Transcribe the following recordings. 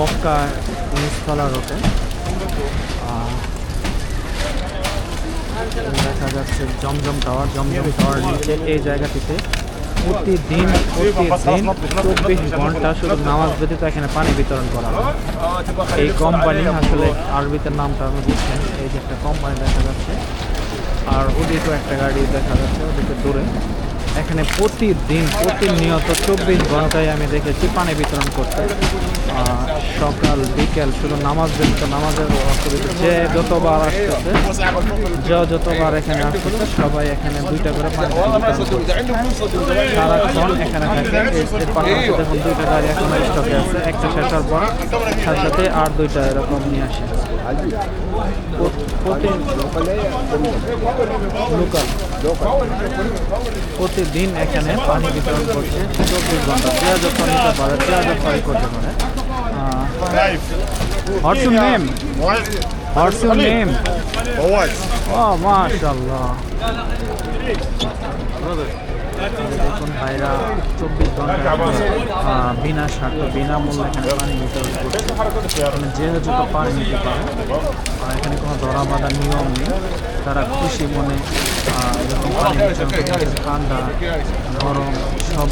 মক্কা নিস্তলা রোডে দেখা যাচ্ছে জমজম টাওয়ার জমজম টাওয়ার নিচে এই জায়গাটিতে প্রতিদিন প্রতিদিন চব্বিশ ঘণ্টা শুধু নামাজ ব্যতীত এখানে পানি বিতরণ করা হয়। এই কোম্পানি আসলে আরবিতে নামটা আমি বুঝছেন এই যে একটা কোম্পানি দেখা যাচ্ছে, আর ওদিকেও একটা গাড়ি দেখা যাচ্ছে, ওদিকে দূরে। এখানে প্রতিদিন, প্রতিনিয়ত চব্বিশ ঘন্টায় আমি দেখেছি পানি বিতরণ করতে। সকাল, বিকেল শুধু নামাজ ব্যতীত নামাজের অসুবিধা। যে যতবার আসতেছে, যে যতবার এখানে আসতেছে, সবাই এখানে দুইটা করে পানি সারাক্ষণ এখানে থাকে দুইটা গাড়ি এখন স্টকে আছে, একটা শেষ হওয়ার পর সাথে সাথে আর দুইটা এরকম নিয়ে আসে। প্রতি প্রতিদিন এখানে পানি বিতরণ করছে চব্বিশ ঘণ্টা যে হাজার পানি পারে যে হাজার পানি করতে পারে what's your name what's your name ও মাশাল্লাহ দেখুন ভাইরা চব্বিশ ঘণ্টা বিনা স্বার্থ বিনামূল্যে এখানে পানি বিতরণ করছে যে যত পানি নিতে পারে আর এখানে কোনো ধরা বাঁধা নিয়ম নেই তারা খুশি মনে এরকম পানি ঠান্ডা গরম সব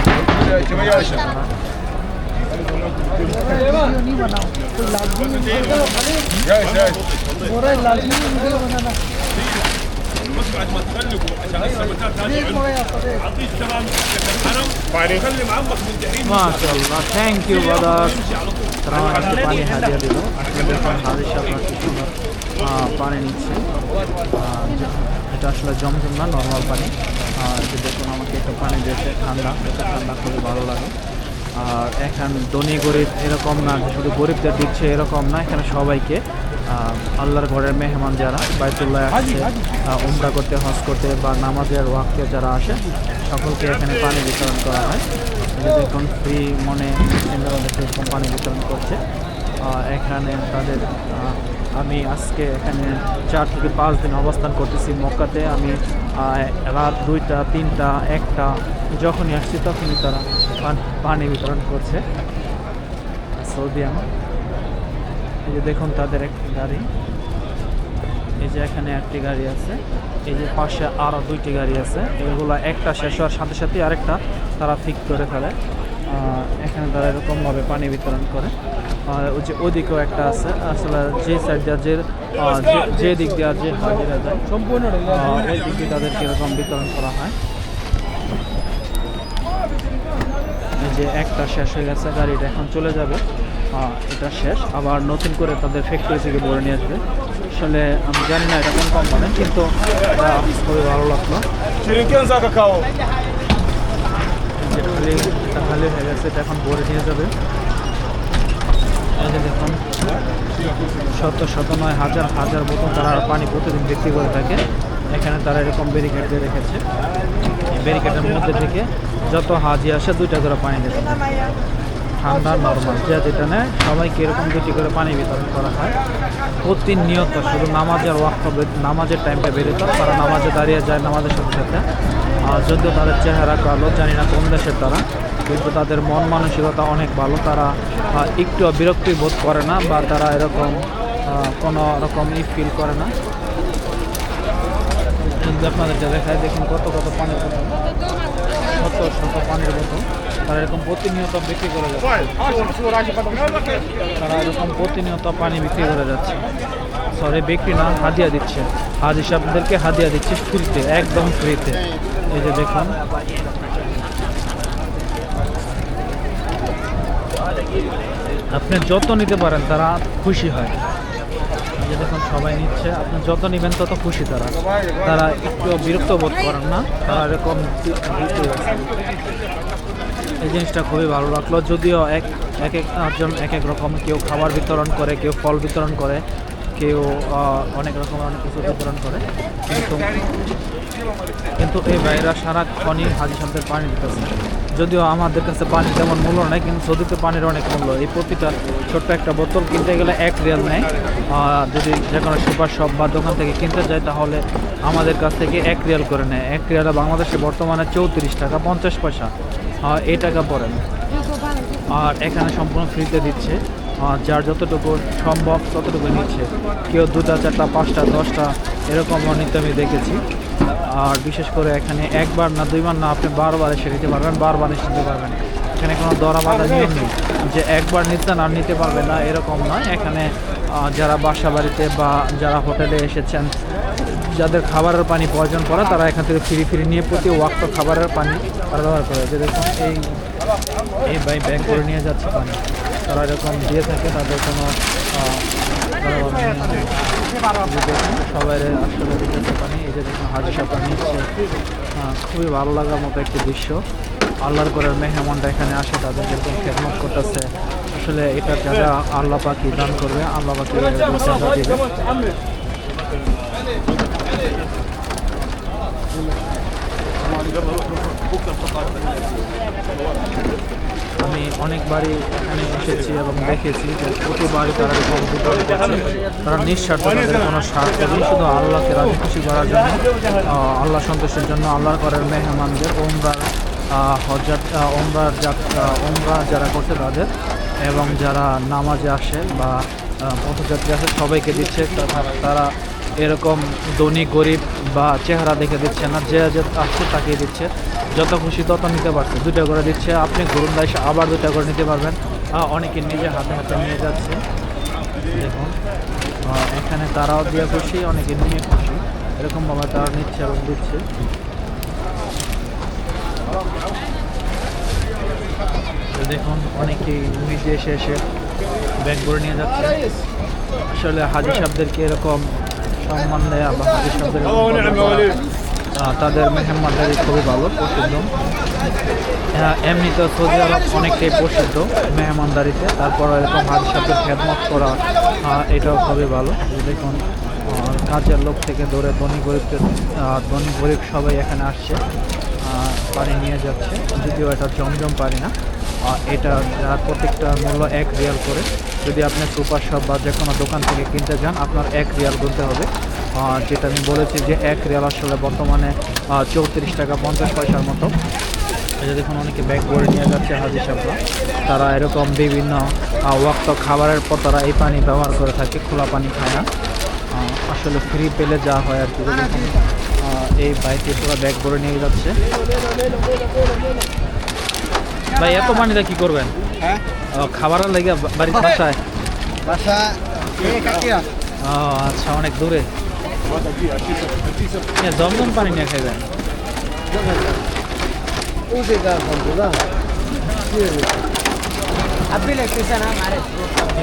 মাশাল্লাহ থ্যাংক ইউ ব্রাদার তারা আমাকে একটু পানি নিচ্ছে। এটা আসলে জমজম না নর্মাল পানি। আর যে দেখুন আমাকে একটু পানি দিয়েছে, ঠান্ডা, এটা ঠান্ডা খুবই ভালো লাগে। আর এখান ধনী গরিব এরকম না শুধু গরিবদের দিচ্ছে এরকম না, এখানে সবাইকে আল্লাহর ঘরের মেহমান যারা বাইতুল্লাহ আসছে উমরা করতে হজ করতে বা নামাজের ওয়াক্তে যারা আসে সকলকে এখানে পানি বিতরণ করা হয়। দেখুন ফ্রি মনে মুসলিমরা পানি বিতরণ করছে। এখানে তাদের আমি আজকে এখানে চার থেকে পাঁচ দিন অবস্থান করতেছি মক্কাতে। আমি রাত দুইটা তিনটা একটা যখনই আসছি তখনই তারা পানি বিতরণ করছে। সৌদিয়ান এই যে দেখুন তাদের একটি গাড়ি। এই যে এখানে একটি গাড়ি আছে। এই যে পাশে আরও দুইটি গাড়ি আছে। এগুলো একটা শেষ হওয়ার সাথে সাথে আরেকটা তারা ঠিক করে ফেলে। এখানে তারা এরকমভাবে পানি বিতরণ করে। আর ওই যে ওদিকেও একটা আছে। আসলে যে সাইড দিয়ে যে যে- দিক দিয়ে যে হাজিরা যায় সম্পূর্ণ ওই দিক তাদেরকে এরকম বিতরণ করা হয়। এই যে একটা শেষ হয়ে গেছে, গাড়িটা এখন চলে যাবে। এটা শেষ। আবার নতুন করে তাদের ফ্যাক্টরি থেকে ভরে নিয়ে আসবে। আসলে আমি জানি না এটা কোন কোম্পানি কিন্তু খুবই ভালো লাগল। খালি খালি হয়ে গেছে, এটা এখন ভরে নিয়ে যাবে। দেখুন শত শত নয় হাজার হাজার বোতল তারা পানি প্রতিদিন বিক্রি করে থাকে। এখানে তারা এরকম ব্যারিকেড দিয়ে রেখেছে। ব্যারিকেডের মধ্যে থেকে যত হাজি আসে, দুইটা করে পানি দেবে ঠান্ডা, নর্মাল যা যেটা নেয়। সবাইকে এরকম দুটি করে পানি বিতরণ করা হয়। প্রতিনিয়ত শুধু নামাজের ওয়াক্ত নামাজের টাইমটা বেরোত তারা নামাজে দাঁড়িয়ে যায় নামাজের সাথে সাথে। আর যদিও তাদের চেহারা কালো, জানি না কোন দেশের তারা, কিন্তু তাদের মন মানসিকতা অনেক ভালো। তারা একটু বিরক্তি বোধ করে না বা তারা এরকম কোনো রকম ই ফিল করে না। যদি আপনাদেরকে দেখায়, দেখুন কত কত পানির বোতল। শত পানির বোতল। তারা এরকম প্রতিনিয়ত বিক্রি করে যাচ্ছে। তারা এরকম প্রতিনিয়ত পানি বিক্রি করে যাচ্ছে। সরি বিক্রি না, হাদিয়া দিচ্ছে। হাজি সাহেবদেরকে হাদিয়া দিচ্ছে ফ্রিতে একদম ফ্রিতে এই যে দেখুন। আপনি যত নিতে পারেন, তারা খুশি হয়। যে দেখুন সবাই নিচ্ছে, আপনি যত নেবেন তত খুশি তারা। তারা একটু বিরক্ত বোধ করেন না, তারা এরকম। এই জিনিসটা খুবই ভালো লাগল। যদিও এক এক একজন এক এক রকম, কেউ খাবার বিতরণ করে, কেউ ফল বিতরণ করে, কেউ অনেক রকম অনেক কিছু বিতরণ করে। কিন্তু কিন্তু এই ভাইরা সারাক্ষণই হাজি সাহেবদের পানি দিতেছে। যদিও আমাদের কাছে পানি তেমন মূল্য নেই, কিন্তু সৌদিতে পানির অনেক মূল্য। এই প্রতিটা ছোট্ট একটা বোতল কিনতে গেলে এক রিয়াল নেয়। যদি যে কোনো সুপার শপ বা দোকান থেকে কিনতে যায়, তাহলে আমাদের কাছ থেকে এক রিয়াল করে নেয়। এক রিয়াল বাংলাদেশে বর্তমানে চৌত্রিশ টাকা পঞ্চাশ পয়সা। এই টাকা পড়ে আর এখানে সম্পূর্ণ ফ্রিতে দিচ্ছে। যার যতটুকু সম্ভব ততটুকু নিচ্ছে। কেউ দুটা, চারটা, পাঁচটা, দশটা, এরকম নিতে আমি দেখেছি। আর বিশেষ করে এখানে একবার না, দুইবার না, আপনি বারবার এসে নিতে পারবেন, বারবার এসে নিতে পারবেন। এখানে কোনো দরা বাঁধা নিয়ম নেই যে একবার নিতেন আর নিতে পারবে না, এরকম নয়। এখানে যারা বাসা বাড়িতে বা যারা হোটেলে এসেছেন, যাদের খাবারের পানি প্রয়োজন পড়ে, তারা এখান থেকে ফিরি ফিরি নিয়ে প্রতি ওয়াক্ত খাবারের পানি তারা ব্যবহার করে। যে দেখুন, এই এই ব্যাগ করে নিয়ে যাচ্ছে পানি। তারা এরকম দিয়ে থাকে, তাদের কোনো খুবই ভালো লাগার মতো একটি দৃশ্য। আল্লাহর করে মেহমানরা এখানে আসে তাদের যেরকম খেদমত করতেছে। আসলে এটা যারা আল্লাহ পাকি দান করবে, আল্লাহ জাযা দিবে। আমি অনেকবারই এখানে এসেছি এবং দেখেছি যে প্রতিবারই তারা বিতরণ করছে। তারা নিঃস্বার্থ তাদের কোনো স্বার্থ নেই, শুধু আল্লাহকে রাজি খুশি করার জন্য আল্লাহ সন্তোষের জন্য, আল্লাহর ঘরের মেহমানদের ওমরার ওমরার যাত্রা ওমরা যারা করছে তাদের, এবং যারা নামাজে আসে বা পথযাত্রী আসে, সবাইকে দিচ্ছে। তারা এরকম ধনী, গরিব বা চেহারা দেখে দিচ্ছে না, যে আসছে তাকে দিচ্ছে। যত খুশি তত নিতে পারছে দুটো করে দিচ্ছে। আপনি ঘুরুন এসে আবার দুটো করে নিতে পারবেন। অনেকে নিজে হাতে হাতে নিয়ে যাচ্ছে। দেখুন এখানে তারাও দিয়ে খুশি, অনেকে নিয়ে খুশি। এরকমভাবে তারা নিচ্ছে এবং দিচ্ছে। দেখুন, অনেকেই নিজে এসে এসে ব্যাগ করে নিয়ে যাচ্ছে। আসলে হাজি সাহেবদেরকে এরকম সম্বন্ধে বাঙালির সম্পর্কে তাদের মেহমানদারি খুবই ভালো প্রসিদ্ধ। হ্যাঁ, এমনি তো সৌদি আরব অনেকটাই প্রসিদ্ধ মেহমানদারিতে। তারপর এরকম হাজির সাথে খেদমত করা এটাও খুবই ভালো। দেখুন কাজের লোক থেকে ধরে ধনী গরিব ধনী গরিব সবাই এখানে আসছে পানি নিয়ে যাচ্ছে। যদিও এটা জমজম পারি না। এটা যার প্রত্যেকটা মূল্য এক রিয়াল করে। যদি আপনি সুপার শপ বা যে কোনো দোকান থেকে কিনতে যান আপনার এক রিয়াল গুনতে হবে। যেটা আমি বলেছি যে এক রিয়াল আসলে বর্তমানে চৌত্রিশ টাকা পঞ্চাশ পয়সার মতো। যে দেখুন, অনেকে ব্যাগ করে নিয়ে যাচ্ছে হাজি সাহেবরা। তারা এরকম বিভিন্ন ওয়াক্ত খাবারের পর তারা এই পানি ব্যবহার করে থাকে, খোলা পানি খায় না। আসলে ফ্রি পেলে যা হয় আর কি। এই বাইকে পুরো ব্যাগ ভরে নিয়ে যাচ্ছে। ভাই এত পানিটা কি করবেন? হ্যাঁ? খাবারের লেগে বাড়ির বাসায়? বাসা এ কাকিয়া ও আচ্ছা অনেক দূরে। জমজম পানি নিয়ে খাইবেন?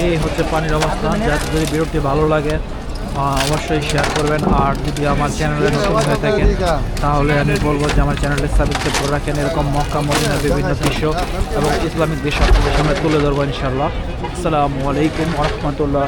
এই হচ্ছে পানির অবস্থা যার যদি ভিডিওটি ভালো লাগে। অবশ্যই শেয়ার করবেন। আর যদি আমার চ্যানেলে নতুন হয়ে থাকেন তাহলে আমি বলব যে আমার চ্যানেলটি সাবস্ক্রাইব করে রাখেন। এরকম মক্কা মদিনার বিভিন্ন দৃশ্য এবং ইসলামিক দৃশ্য আপনাদের সামনে তুলে ধরবো ইনশাল্লাহ আসসালামু আলাইকুম রহমতুল্লাহ